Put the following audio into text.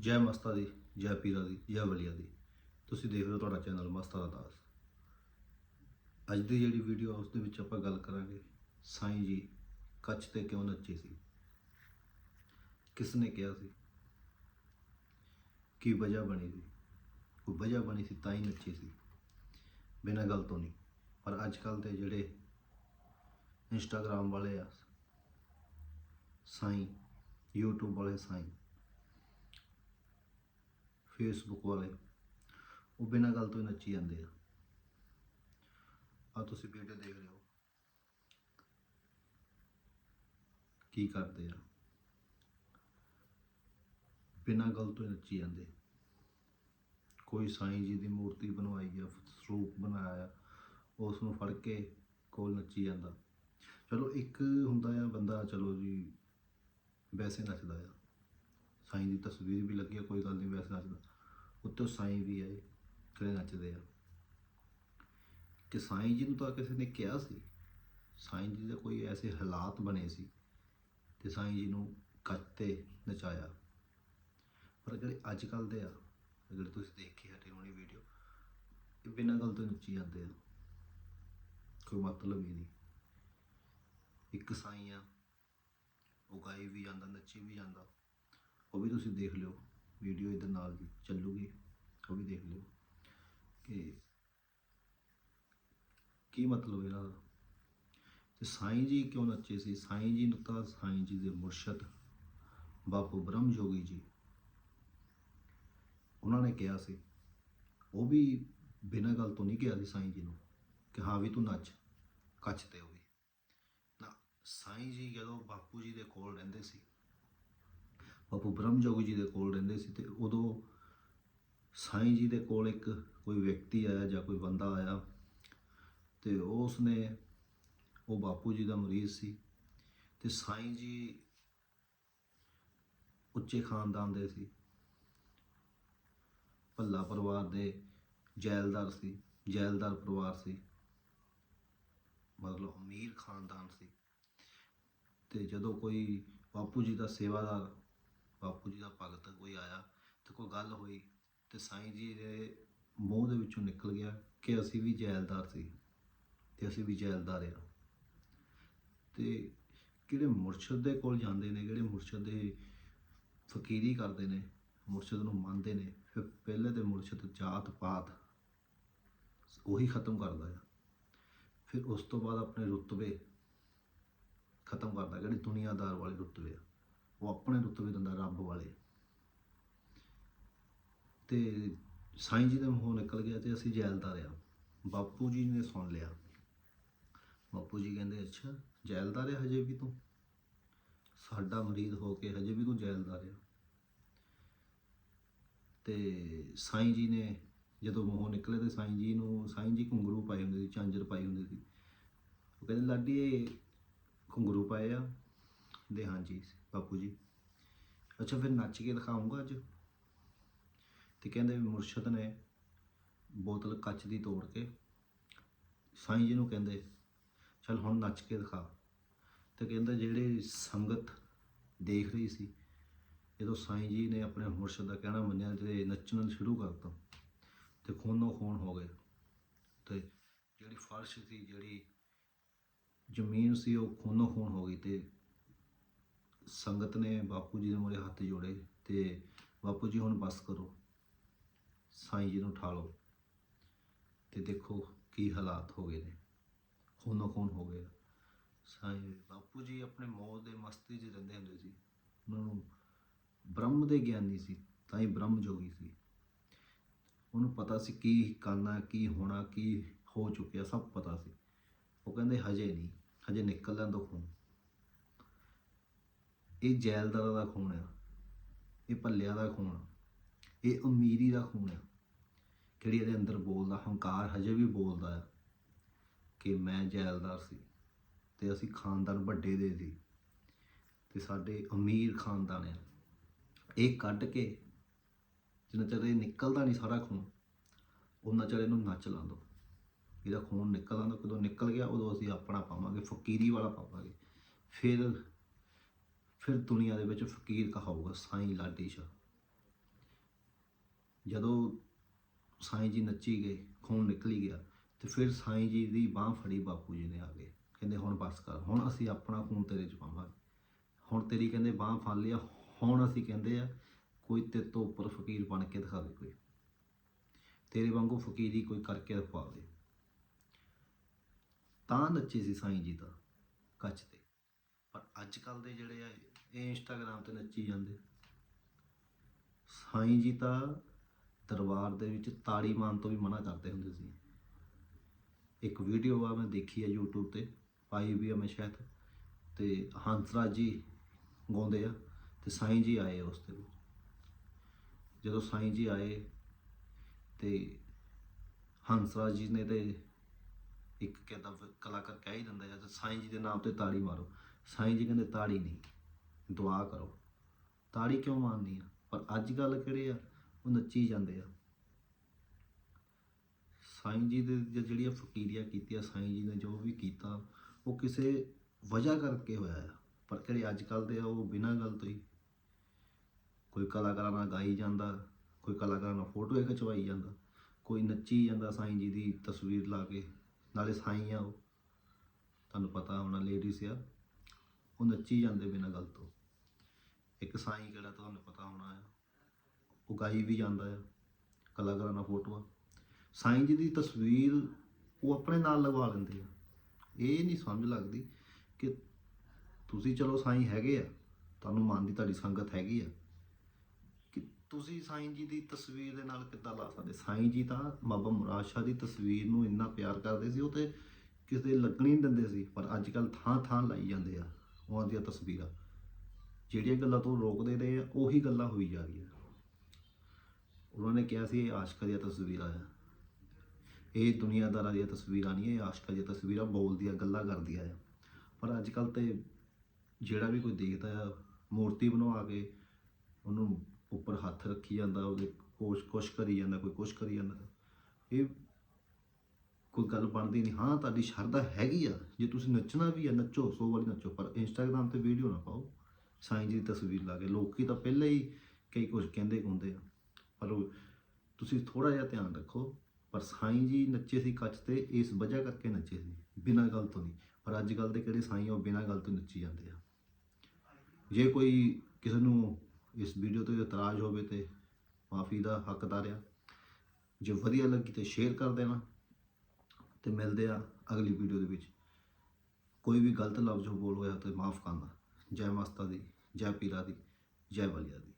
ਜੈ ਮਸਤਾ ਦੀ, ਜੈ ਪੀਰਾ ਦੀ, ਜੈ ਵਲੀਆਂ ਦੀ। ਤੁਸੀਂ ਦੇਖ ਰਹੇ ਹੋ ਤੁਹਾਡਾ ਚੈਨਲ ਮਸਤਾ ਦਾ ਦਾਸ। ਅੱਜ ਦੀ ਜਿਹੜੀ ਵੀਡੀਓ ਉਸ ਦੇ ਵਿੱਚ ਆਪਾਂ ਗੱਲ ਕਰਾਂਗੇ, ਸਾਈਂ ਜੀ ਕੱਚ ਤੇ ਕਿਉਂ ਨੱਚੇ ਸੀ? ਕਿਸ ਨੇ ਕਿਹਾ ਸੀ? ਕੀ ਵਜ੍ਹਾ ਬਣੀ ਸੀ? ਕੋਈ ਵਜ੍ਹਾ ਬਣੀ ਸੀ ਤਾਂ ਹੀ ਨੱਚੇ ਸੀ। ਬਿਨਾਂ ਗੱਲ ਤੋਂ ਨਹੀਂ। ਪਰ ਅੱਜ ਕੱਲ ਦੇ ਜਿਹੜੇ ਇੰਸਟਾਗ੍ਰਾਮ ਵਾਲੇ ਆ, ਸਾਈਂ, YouTube ਵਾਲੇ ਸਾਈਂ ਫੇਸਬੁੱਕ ਵਾਲੇ, ਉਹ ਬਿਨਾਂ ਗੱਲ ਤੋਂ ਹੀ ਨੱਚੀ ਜਾਂਦੇ ਆ। ਆ ਤੁਸੀਂ ਵੀਡੀਓ ਦੇਖ ਰਹੇ ਹੋ। ਕੀ ਕਰਦੇ ਆ। ਬਿਨਾਂ ਗੱਲ ਤੋਂ ਹੀ ਨੱਚੀ ਜਾਂਦੇ। ਕੋਈ ਸਾਈਂ ਜੀ ਦੀ ਮੂਰਤੀ ਬਣਵਾਈ ਆ ਸਰੂਪ ਬਣਾਇਆ ਉਸ ਨੂੰ ਫੜ ਕੇ ਕੋਲ ਨੱਚੀ ਜਾਂਦਾ। ਚਲੋ ਇੱਕ ਹੁੰਦਾ ਆ ਬੰਦਾ, ਚਲੋ ਜੀ, ਵੈਸੇ ਨੱਚਦਾ ਆ। ਸਾਈਂ ਦੀ ਤਸਵੀਰ ਵੀ ਲੱਗੀ ਆ, ਕੋਈ ਗੱਲ ਨਹੀਂ ਵੈਸੇ ਨੱਚਦਾ ਉੱਤੇ ਸਾਈਂ ਵੀ ਆਏ ਕਿਹੜੇ ਨੱਚਦੇ ਆ। ਕਿ ਸਾਈਂ ਜੀ ਨੂੰ ਤਾਂ ਕਿਸੇ ਨੇ ਕਿਹਾ ਸੀ, ਸਾਈਂ ਜੀ ਦੇ ਕੋਈ ਐਸੇ ਹਾਲਾਤ ਬਣੇ ਸੀ ਤੇ ਸਾਈਂ ਜੀ ਨੂੰ ਕੱਚ ਤੇ ਨਚਾਇਆ। ਪਰ ਜਿਹੜੇ ਅੱਜ ਕੱਲ ਦੇ ਆ ਜਿਹੜੇ ਤੁਸੀਂ ਦੇਖ ਹਟੇ ਹੋਣੀ ਵੀਡੀਓ ਇਹ ਬਿਨਾਂ ਗੱਲ ਤੋਂ ਨੱਚੀ ਜਾਂਦੇ ਆ। ਕੋਈ ਮਤਲਬ ਹੀ ਨਹੀਂ। ਇੱਕ ਸਾਈਂ ਆ, ਉਹ ਗਾਈ ਵੀ ਜਾਂਦਾ, ਨੱਚੀ ਵੀ ਜਾਂਦਾ। ਉਹ ਵੀ ਤੁਸੀਂ ਦੇਖ ਲਿਓ ਵੀਡੀਓ ਇਹਦੇ ਨਾਲ ਵੀ ਚੱਲੂਗੀ, ਉਹ ਵੀ ਦੇਖ ਲਿਓ ਕਿ ਕੀ ਮਤਲਬ ਇਹਦਾ ਤੇ ਸਾਈਂ ਜੀ ਕਿਉਂ ਨੱਚੇ ਸੀ? ਸਾਈਂ ਜੀ ਨੂੰ ਤਾਂ ਸਾਈਂ ਜੀ ਦੇ ਮੁਰਸ਼ਦ ਬਾਪੂ ਬ੍ਰਹਮ ਜੋਗੀ ਜੀ, ਉਹਨਾਂ ਨੇ ਕਿਹਾ ਸੀ। ਉਹ ਵੀ ਬਿਨਾਂ ਗੱਲ ਤੋਂ ਨਹੀਂ ਕਿਹਾ ਸੀ ਸਾਈਂ ਜੀ ਨੂੰ ਕਿ ਹਾਂ ਵੀ ਤੂੰ ਨੱਚ, ਕੱਚ ਤੇ ਹੋਵੇ ਨਾ, ਸਾਈਂ ਜੀ ਜਦੋਂ ਬਾਪੂ ਜੀ ਦੇ ਕੋਲ ਰਹਿੰਦੇ ਸੀ ਬਾਪੂ ਬ੍ਰਹਮ ਜੋਗੀ ਜੀ ਦੇ ਕੋਲ ਰਹਿੰਦੇ ਸੀ ਤੇ ਉਦੋਂ ਸਾਈਂ ਜੀ ਦੇ ਕੋਲ ਇੱਕ ਕੋਈ ਵਿਅਕਤੀ ਆਇਆ ਜਾਂ ਕੋਈ ਬੰਦਾ ਆਇਆ ਤੇ ਉਸ ਨੇ ਉਹ ਬਾਪੂ ਜੀ ਦਾ ਮਰੀਜ਼ ਸੀ ਤੇ ਸਾਈਂ ਜੀ ਉੱਚੇ ਖਾਨਦਾਨ ਦੇ ਸੀ, ਭੱਲਾ ਪਰਿਵਾਰ ਦੇ ਜੈਲਦਾਰ ਸੀ, ਜੈਲਦਾਰ ਪਰਿਵਾਰ ਸੀ, ਮਤਲਬ ਅਮੀਰ ਖਾਨਦਾਨ ਸੀ ਤੇ ਜਦੋਂ ਕੋਈ ਬਾਪੂ ਜੀ ਦਾ ਸੇਵਾਦਾਰ ਬਾਪੂ ਜੀ ਦਾ ਭਗਤ ਕੋਈ ਆਇਆ ਤੇ ਕੋਈ ਗੱਲ ਹੋਈ ਤੇ ਸਾਈਂ ਜੀ ਦੇ ਮੂੰਹ ਦੇ ਵਿੱਚੋਂ ਨਿਕਲ ਗਿਆ ਕਿ ਅਸੀਂ ਵੀ ਜੈਲਦਾਰ ਸੀ ਤੇ ਅਸੀਂ ਵੀ ਜੈਲਦਾਰ ਆ ਤੇ ਕਿਹੜੇ ਮੁਰਸ਼ਦ ਦੇ ਕੋਲ ਜਾਂਦੇ ਨੇ, ਕਿਹੜੇ ਮੁਰਸ਼ਦ ਦੇ ਫਕੀਰੀ ਕਰਦੇ ਨੇ, ਮੁਰਸ਼ਦ ਨੂੰ ਮੰਨਦੇ ਨੇ, ਫਿਰ ਪਹਿਲੇ ਤੇ ਮੁਰਸ਼ਦ ਜਾਤ ਪਾਤ ਉਹੀ ਖਤਮ ਕਰਦਾ ਆ। ਫਿਰ ਉਸ ਤੋਂ ਬਾਅਦ ਆਪਣੇ ਰੁਤਬੇ ਖਤਮ ਕਰਦਾ ਜਿਹੜੇ ਦੁਨੀਆਦਾਰ ਵਾਲੇ ਰੁਤਬੇ ਆ। ਉਹ ਆਪਣੇ ਰੁਤਬੇ ਦਿੰਦਾ ਰੱਬ ਵਾਲੇ ਤੇ ਸਾਈਂ ਜੀ ਦਾ ਮੂੰਹ ਨਿਕਲ ਗਿਆ ਤੇ ਅਸੀਂ ਜੈਲਦਾਰ ਆ। ਬਾਪੂ ਜੀ ਨੇ ਸੁਣ ਲਿਆ। ਬਾਪੂ ਜੀ ਕਹਿੰਦੇ, ਅੱਛਾ, ਜੈਲਦਾਰ ਆ ਹਜੇ ਵੀ ਤੂੰ? ਸਾਡਾ ਮਰੀਦ ਹੋ ਕੇ ਹਜੇ ਵੀ ਤੂੰ ਜੈਲਦਾਰ ਆ। ਤੇ ਸਾਈਂ ਜੀ ਨੇ ਜਦੋਂ ਮੂੰਹੋਂ ਨਿਕਲੇ ਤੇ ਸਾਈਂ ਜੀ ਨੂੰ, ਸਾਈਂ ਜੀ ਘੁੰਗਰੂ ਪਾਏ ਹੁੰਦੇ ਸੀ, ਝਾਂਜਰ ਪਾਈ ਹੁੰਦੀ ਸੀ। ਉਹ ਕਹਿੰਦੇ, ਲਾਡੀ, ਇਹ ਘੁੰਗਰੂ ਪਾਏ ਆ? ਦੇ ਹਾਂਜੀ ਬਾਪੂ ਜੀ। ਅੱਛਾ, ਫਿਰ ਨੱਚ ਕੇ ਦਿਖਾਉਂਗਾ ਅੱਜ। ਤੇ ਕਹਿੰਦੇ ਵੀ ਮੁਰਸ਼ਦ ਨੇ ਬੋਤਲ ਕੱਚ ਦੀ ਤੋੜ ਕੇ ਸਾਈਂ ਜੀ ਨੂੰ ਕਹਿੰਦੇ, ਚਲ ਹੁਣ ਨੱਚ ਕੇ ਦਿਖਾ। ਤੇ ਕਹਿੰਦਾ ਜਿਹੜੇ ਸੰਗਤ ਦੇਖ ਰਹੀ ਸੀ ਜਦੋਂ ਸਾਈਂ ਜੀ ਨੇ ਆਪਣੇ ਮੁਰਸ਼ਦ ਦਾ ਕਹਿਣਾ ਮੰਨਿਆ ਤੇ ਨੱਚਣਾ ਸ਼ੁਰੂ ਕਰਤਾ। ਤੇ ਖੂਨੋ ਖੂਨ ਹੋ ਗਏ। ਤੇ ਜਿਹੜੀ ਫਰਸ਼ ਸੀ, ਜਿਹੜੀ ਜ਼ਮੀਨ ਸੀ, ਉਹ ਖੂਨੋ ਖੂਨ ਹੋ ਗਈ ਤੇ ਸੰਗਤ ਨੇ ਬਾਪੂ ਜੀ ਦੇ ਮੂਹਰੇ ਹੱਥ ਜੋੜੇ ਤੇ ਬਾਪੂ ਜੀ ਹੁਣ ਬਸ ਕਰੋ। ਸਾਈਂ ਜੀ ਨੂੰ ਉਠਾ ਲਓ ਤੇ ਦੇਖੋ ਕੀ ਹਾਲਾਤ ਹੋ ਗਏ ਨੇ। ਖੂਨੋ ਖੂਨ ਹੋ ਗਏ ਸਾਈਂ ਬਾਪੂ ਜੀ ਆਪਣੇ ਮੌਤ ਦੇ ਮਸਤੀ 'ਚ ਰਹਿੰਦੇ ਹੁੰਦੇ ਸੀ। ਉਹਨਾਂ ਨੂੰ ਬ੍ਰਹਮ ਦੇ ਗਿਆਨੀ ਸੀ, ਤਾਂ ਹੀ ਬ੍ਰਹਮ ਜੋਗੀ ਸੀ। ਉਹਨੂੰ ਪਤਾ ਸੀ ਕੀ ਕਰਨਾ, ਕੀ ਹੋਣਾ, ਕੀ ਹੋ ਚੁੱਕਿਆ, ਸਭ ਪਤਾ ਸੀ। ਉਹ ਕਹਿੰਦੇ, ਹਜੇ ਨਹੀਂ, ਹਜੇ ਨਿਕਲ ਲੈਣ ਦੋ ਖੂਨ। ਇਹ ਜੈਲਦਾਰਾਂ ਦਾ ਖੂਨ ਆ, ਇਹ ਭੱਲਿਆਂ ਦਾ ਖੂਨ ਆ, ਇਹ ਅਮੀਰੀ ਦਾ ਖੂਨ ਆ, ਜਿਹੜੀ ਇਹਦੇ ਅੰਦਰ ਬੋਲਦਾ, ਹੰਕਾਰ ਹਜੇ ਵੀ ਬੋਲਦਾ ਆ ਕਿ ਮੈਂ ਜੈਲਦਾਰ ਸੀ ਤੇ ਅਸੀਂ ਖਾਨਦਾਨ ਵੱਡੇ ਦੇ ਸੀ ਤੇ ਸਾਡੇ ਅਮੀਰ ਖਾਨਦਾਨ ਆ। ਇਹ ਕੱਢ ਕੇ ਜਿੰਨਾ ਚਿਰ ਇਹ ਨਿਕਲਦਾ ਨਹੀਂ ਸਾਰਾ ਖੂਨ ਉਹਨਾਂ ਚਿਰ ਇਹਨੂੰ ਨੱਚ ਲਾਂ ਦੋ। ਇਹਦਾ ਖੂਨ ਨਿਕਲ ਆਉਂਦਾ ਕਦੋਂ ਨਿਕਲ ਗਿਆ, ਉਦੋਂ ਅਸੀਂ ਆਪਣਾ ਪਾਵਾਂਗੇ, ਫਕੀਰੀ ਵਾਲਾ ਪਾਵਾਂਗੇ। ਫਿਰ ਫਿਰ ਦੁਨੀਆ ਦੇ ਵਿੱਚ ਫਕੀਰ ਕਹਾਊਗਾ ਸਾਈਂ ਲਾਡੀ ਸ਼ਾਹ। ਜਦੋਂ ਸਾਈਂ ਜੀ ਨੱਚੀ ਗਏ, ਖੂਨ ਨਿਕਲੀ ਗਿਆ, ਤੇ ਫਿਰ ਸਾਈਂ ਜੀ ਦੀ ਬਾਹ ਫੜੀ ਬਾਪੂ ਜੀ ਨੇ ਆ ਕੇ। ਕਹਿੰਦੇ, ਹੁਣ ਬਸ ਕਰ, ਹੁਣ ਅਸੀਂ ਆਪਣਾ ਖੂਨ ਤੇਰੇ ਚ ਪਾਵਾਂਗੇ। ਹੁਣ ਤੇਰੀ ਕਹਿੰਦੇ ਬਾਹ ਫੜ ਲਿਆ, ਹੁਣ ਅਸੀਂ ਕਹਿੰਦੇ ਆ, ਕੋਈ ਤੇਰੇ ਤੋਂ ਉੱਪਰ ਫਕੀਰ ਬਣ ਕੇ ਦਿਖਾਵੇ ਕੋਈ। ਤੇਰੇ ਵਾਂਗੂ ਫਕੀਰੀ ਕੋਈ ਕਰਕੇ ਦਿਖਾ ਦੇ। ਤਾਂ ਨੱਚੇ ਸੀ ਸਾਈਂ ਜੀ ਦਾ ਕੱਚ ਤੇ। ਪਰ ਅੱਜ ਕੱਲ ਦੇ ਜਿਹੜੇ ਆ ਇਹ ਇੰਸਟਾਗ੍ਰਾਮ ਤੇ ਨੱਚੀ ਜਾਂਦੇ। ਸਾਈਂ ਜੀ ਤਾਂ ਦਰਬਾਰ ਦੇ ਵਿੱਚ ਤਾੜੀ ਮਾਰਨ ਤੋਂ ਵੀ ਮਨਾ ਕਰਦੇ ਹੁੰਦੇ ਸੀ। ਇੱਕ ਵੀਡੀਓ ਆ ਮੈਂ ਦੇਖੀ ਹੈ YouTube ਤੇ, ਪਾਈ ਵੀ ਆ ਮੈਂ ਸ਼ਾਇਦ, ਤੇ ਹੰਸਰਾਜ ਜੀ ਗਾਉਂਦੇ ਆ ਤੇ ਸਾਈਂ ਜੀ ਆਏ ਉਸ ਦੇ ਜਦੋਂ ਸਾਈਂ ਜੀ ਆਏ ਤੇ ਹੰਸਰਾਜ ਜੀ ਨੇ ਤੇ ਇੱਕ ਕਹਿੰਦਾ ਕਲਾਕਾਰ ਕਹਿ ਹੀ ਦਿੰਦਾ ਜਾਂ ਸਾਈਂ ਜੀ ਦੇ ਨਾਮ ਤੇ ਤਾੜੀ ਮਾਰੋ। ਸਾਈਂ ਜੀ ਕਹਿੰਦੇ ਤਾੜੀ ਨਹੀਂ। ਦੁਆ ਕਰੋ। ਤਾੜੀ ਕਿਉਂ ਮਾਰਨੀ ਆ? ਪਰ ਅੱਜ ਕੱਲ ਕਿਹੜੇ ਆ? ਉਹ ਨੱਚੀ ਜਾਂਦੇ ਆ। ਸਾਈਂ ਜੀ ਦੇ ਜਿਹੜੀਆਂ ਫਕੀਰੀਆਂ ਕੀਤੀਆਂ, ਸਾਈਂ ਜੀ ਨੇ ਜੋ ਵੀ ਕੀਤਾ, ਉਹ ਕਿਸੇ ਵਜ੍ਹਾ ਕਰਕੇ ਹੋਇਆ ਆ। ਪਰ ਕਿਹੜੇ ਅੱਜ ਕੱਲ ਦੇ ਆ, ਉਹ ਬਿਨਾਂ ਗੱਲ ਤੋਂ ਹੀ। ਕੋਈ ਕਲਾਕਾਰਾਂ ਨਾਲ ਗਾਈ ਜਾਂਦਾ, ਕੋਈ ਕਲਾਕਾਰਾਂ ਨਾਲ ਫੋਟੋ ਖਿਚਵਾਈ ਜਾਂਦਾ, ਕੋਈ ਨੱਚੀ ਜਾਂਦਾ ਸਾਈਂ ਜੀ ਦੀ ਤਸਵੀਰ ਲਾ ਕੇ, ਨਾਲੇ ਸਾਈਂ ਆ ਉਹ। ਤੁਹਾਨੂੰ ਪਤਾ ਹੋਣਾ ਲੇਡੀਜ਼ ਆ, ਉਹ ਨੱਚੀ ਜਾਂਦੇ ਬਿਨਾਂ ਗੱਲ ਤੋਂ। ਇੱਕ ਸਾਈਂ ਕਿਹੜਾ ਤੁਹਾਨੂੰ ਪਤਾ ਹੋਣਾ ਆ। ਉਹ ਗਾਈ ਵੀ ਜਾਂਦਾ ਆ ਕਲਾਕਾਰਾਂ ਨਾਲ ਫੋਟੋਆਂ। ਸਾਈਂ ਜੀ ਦੀ ਤਸਵੀਰ ਉਹ ਆਪਣੇ ਨਾਲ ਲਗਵਾ ਲੈਂਦੇ ਆ। ਇਹ ਨਹੀਂ ਸਮਝ ਲੱਗਦੀ ਕਿ ਤੁਸੀਂ ਚਲੋ ਸਾਈਂ ਹੈਗੇ ਆ, ਤੁਹਾਨੂੰ ਮਨ ਦੀ ਤੁਹਾਡੀ ਸੰਗਤ ਹੈਗੀ ਆ। ਕਿ ਤੁਸੀਂ ਸਾਈਂ ਜੀ ਦੀ ਤਸਵੀਰ ਦੇ ਨਾਲ ਕਿੱਦਾਂ ਲਾ ਸਕਦੇ? ਸਾਈਂ ਜੀ ਤਾਂ ਬਾਬਾ ਮੁਰਾਦ ਸ਼ਾਹ ਦੀ ਤਸਵੀਰ ਨੂੰ ਇੰਨਾ ਪਿਆਰ ਕਰਦੇ ਸੀ, ਉਹ ਤੇ ਕਿਸੇ ਲੱਗਣੀ ਨਹੀਂ ਦਿੰਦੇ ਸੀ, ਪਰ ਅੱਜ ਕੱਲ ਥਾਂ ਥਾਂ ਲਾਈ ਜਾਂਦੇ ਆ ਉਹਨਾਂ ਦੀਆਂ ਤਸਵੀਰਾਂ। ਜਿਹੜੀਆਂ ਗੱਲਾਂ ਤੋਂ ਰੋਕਦੇ ਰਹੇ ਆ ਉਹੀ ਗੱਲਾਂ ਹੋਈ ਜਾ ਰਹੀਆਂ। ਉਹਨਾਂ ਨੇ ਕਿਹਾ ਸੀ, ਇਹ ਆਸ਼ਕਾਂ ਦੀਆਂ ਤਸਵੀਰਾਂ ਆ। ਇਹ ਦੁਨੀਆਦਾਰਾਂ ਦੀਆਂ ਤਸਵੀਰਾਂ ਨਹੀਂ, ਇਹ ਆਸ਼ਕਾਂ ਦੀਆਂ ਤਸਵੀਰਾਂ ਬੋਲਦੀਆਂ ਗੱਲਾਂ ਕਰਦੀਆਂ ਆ। ਪਰ ਅੱਜ ਕੱਲ ਤੇ ਜਿਹੜਾ ਵੀ ਕੋਈ ਦੇਖਦਾ ਆ, ਮੂਰਤੀ ਬਣਵਾ ਕੇ ਉਹਨੂੰ ਉੱਪਰ ਹੱਥ ਰੱਖੀ ਜਾਂਦਾ, ਉਹਦੇ ਕੋਸ਼ ਕੁਛ ਕਰੀ ਜਾਂਦਾ, ਕੋਈ ਕੁਛ ਕਰੀ ਜਾਂਦਾ। ਇਹ ਕੋਈ ਗੱਲ ਬਣਦੀ ਨਹੀਂ। ਹਾਂ, ਤੁਹਾਡੀ ਸ਼ਰਧਾ ਹੈਗੀ ਆ। ਜੇ ਤੁਸੀਂ ਨੱਚਣਾ ਵੀ ਆ, ਨੱਚੋ, ਸੋ ਵਾਲੀ ਨੱਚੋ, ਪਰ ਇੰਸਟਾਗ੍ਰam ਤੇ ਵੀਡੀਓ ਨਾ ਪਾਓ। ਸਾਈਂ ਜੀ ਦੀ ਤਸਵੀਰ ਲਾ ਕੇ, ਲੋਕੀ ਤਾਂ ਪਹਿਲਾਂ ਹੀ ਕਈ ਕੁਝ ਕਹਿੰਦੇ ਹੁੰਦੇ ਆ। ਪਰ ਤੁਸੀਂ ਥੋੜਾ ਜਿਹਾ ਧਿਆਨ ਰੱਖੋ, ਪਰ ਸਾਈਂ ਜੀ ਨੱਚੇ ਸੀ ਕੱਚ ਤੇ, ਇਸ ਵਜ੍ਹਾ ਕਰਕੇ ਨੱਚੇ ਸੀ, ਬਿਨਾਂ ਗੱਲ ਤੋਂ ਨਹੀਂ। ਪਰ ਅੱਜ ਕੱਲ ਦੇ ਕਿਹੜੇ ਸਾਈਂ ਉਹ ਬਿਨਾਂ ਗੱਲ ਤੋਂ ਨੱਚੀ ਜਾਂਦੇ ਆ। ਜੇ ਕੋਈ ਕਿਸੇ ਨੂੰ ਇਸ ਵੀਡੀਓ ਤੋਂ ਇਤਰਾਜ਼ ਹੋਵੇ ਤੇ ਮਾਫੀ ਦਾ ਹੱਕਦਾਰ ਆ ਜੇ ਵਧੀਆ ਲੱਗੀ ਤੇ ਸ਼ੇਅਰ ਕਰ ਦੇਣਾ ਤੇ ਮਿਲਦੇ ਆ ਅਗਲੀ ਵੀਡੀਓ ਦੇ ਵਿੱਚ। ਕੋਈ ਵੀ ਗਲਤ ਲਫ਼ਜ਼ ਹੋ ਬੋਲ ਹੋਇਆ ਤੇ ਮਾਫ ਕਰਨਾ। ਜੈ ਮਾਸਤਾ ਦੀ ਜੈ ਪੀਰਾ ਦੀ ਜੈ ਬਲੀਆ ਦੀ।